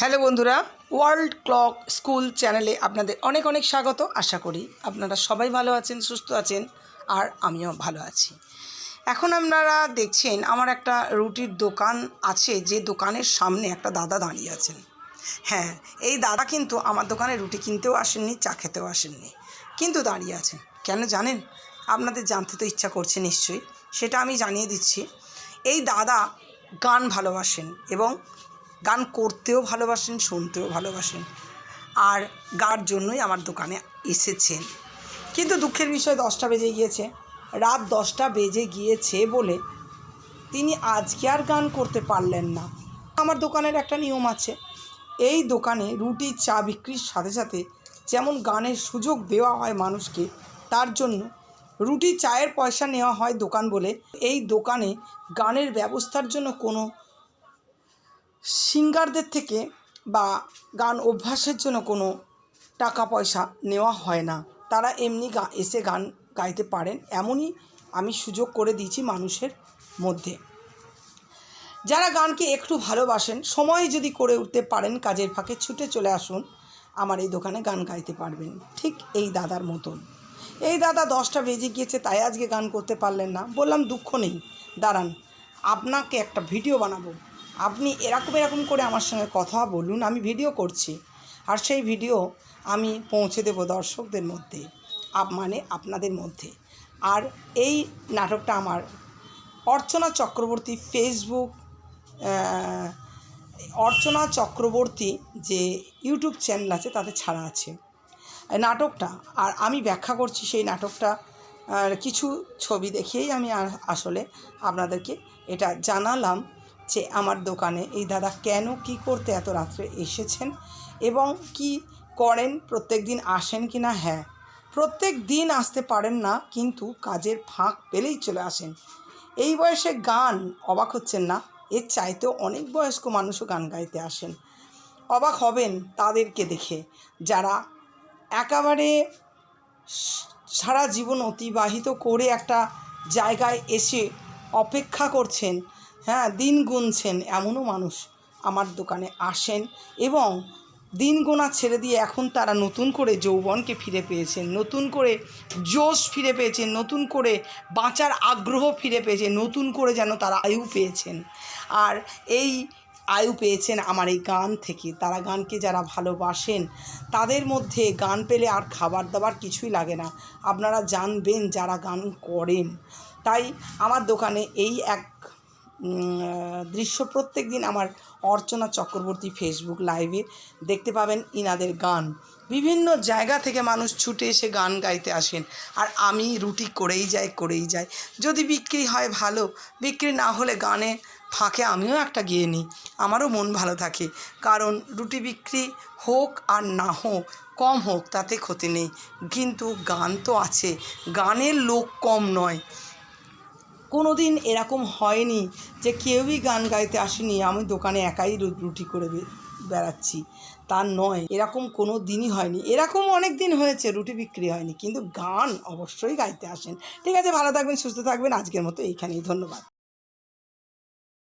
Hello বন্ধুরা, world clock school চ্যানেলে আপনাদের অনেক অনেক স্বাগত। আশা করি আপনারা সবাই ভালো আছেন, সুস্থ আছেন, আর আমিও ভালো আছি। এখন আপনারা দেখছেন আমার একটা রুটির দোকান আছে, যে দোকানের সামনে একটা দাদা দাঁড়িয়ে আছেন। হ্যাঁ এই দাদা কিন্তু আমার দোকানে রুটি কিনতেও আসেননি, চা খেতেও আসেননি, কিন্তু দাঁড়িয়ে আছেন। কেন জানেন? আপনাদের জানতে তো ইচ্ছা করছে নিশ্চয়ই, সেটা আমি জানিয়ে দিচ্ছি। এই দাদা গান ভালোবাসেন এবং গান করতেও ভালোবাসেন, শুনতেও ভালোবাসেন। আর গার জন্যই আমার দোকানে এসেছেন। কিন্তু দুঃখের বিষয়, দশটা বেজে গিয়েছে। রাত দশটা বেজে গিয়েছে বলে তিনি আজকে আর গান করতে পারলেন না। আমার দোকানের একটা নিয়ম আছে। এই দোকানে রুটি, চা বিক্রির সাথে সাথে যেমন গানের সুযোগ দেওয়া হয় মানুষকে, তার জন্য রুটি, চায়ের পয়সা নেওয়া হয় দোকান বলে। এই দোকানে গানের ব্যবস্থার জন্য কোনো সিঙ্গারদের থেকে বা গান অভ্যাসের জন্য কোনো টাকা পয়সা নেওয়া হয় না। তারা এমনি গা, এসে গান গাইতে পারেন। এমনই আমি সুযোগ করে দিয়েছি মানুষের মধ্যে। যারা গানকে একটু ভালোবাসেন, সময় যদি করে উঠতে পারেন, কাজের ফাঁকে ছুটে চলে আসুন, আমার এই দোকানে গান গাইতে পারবেন। ঠিক এই দাদার মতন। এই দাদা দশটা বেজে গিয়েছে, তাই আজকে গান করতে পারলেন না। বললাম, দুঃখ নেই। দাঁড়ান, আপনাকে একটা ভিডিও বানাবো। আপনি এরকম এরকম করে আমার সঙ্গে কথা বলুন, আমি ভিডিও করছি। আর সেই ভিডিও আমি পৌঁছে দেবো দর্শকদের মধ্যে, আপ মানে আপনাদের মধ্যে। আর এই নাটকটা আমার অর্চনা চক্রবর্তী ফেসবুক অর্চনা চক্রবর্তী যে ইউটিউব চ্যানেল আছে, তাতে ছাড়া আছে। নাটকটা, আর আমি ব্যাখ্যা করছি সেই নাটকটা কিছু ছবি দেখেই আমি আসলে আপনাদেরকে এটা জানালাম। যে আমার দোকানে এই দাদা কেন কি করতে এত রাত্রে এসেছেন এবং কি করেন? প্রত্যেক দিন আসেন কি না? হ্যাঁ প্রত্যেক দিন আসতে পারেন না, কিন্তু কাজের ফাঁক পেলেই চলে আসেন। এই বয়সে গান অবাক হচ্ছেন না? এর চাইতেও অনেক বয়স্ক মানুষও গান গাইতে আসেন। অবাক হবেন তাদেরকে দেখে যারা একেবারে সারা জীবন অতিবাহিত করে একটা জায়গায় এসে অপেক্ষা করছেন হ্যাঁ দিন গুনছেন এমনও মানুষ আমার দোকানে আসেন এবং দিন গোনা ছেড়ে দিয়ে এখন তারা নতুন করে যৌবনকে ফিরে পেয়েছেন, নতুন করে জোশ ফিরে পেয়েছেন, নতুন করে বাঁচার আগ্রহ ফিরে পেয়েছেন, নতুন করে যেন তারা আয়ু পেয়েছেন। আর এই আয়ু পেয়েছেন আমার এই গান থেকে, তারা গানকে যারা ভালোবাসেন তাদের মধ্যে গান পেলে আর খাবার দাবার কিছুই লাগে না। আপনারা জানবেন যারা গান করেন তাই আমার দোকানে এই এক দৃশ্য প্রত্যেক দিন আমার অর্চনা চক্রবর্তী ফেসবুক লাইভে দেখতে পাবেন ইনাদের গান। বিভিন্ন জায়গা থেকে মানুষ ছুটে এসে গান গাইতে আসেন। আর আমি রুটি করেই যাই করেই যাই। যদি বিক্রি হয় ভালো, বিক্রি না হলে গানে ফাঁকে আমিও একটা গিয়ে নিই। আমারও মন ভালো থাকে। কারণ রুটি বিক্রি হোক আর না হোক, কম হোক তাতে ক্ষতি নেই। কিন্তু গান তো আছে। গানের লোক কম নয়। কোনো দিন এরকম হয়নি যে কেউই গান গাইতে আসেনি। আমি দোকানে একাই রুটি করে বেড়াচ্ছি। তা নয়, এরকম কোনো দিনই হয়নি। এরকম অনেক দিন হয়েছে রুটি বিক্রি হয়নি, কিন্তু গান অবশ্যই গাইতে আসেন। ঠিক আছে, ভালো থাকবেন, সুস্থ থাকবেন। আজকের মতো এইখানেই, ধন্যবাদ।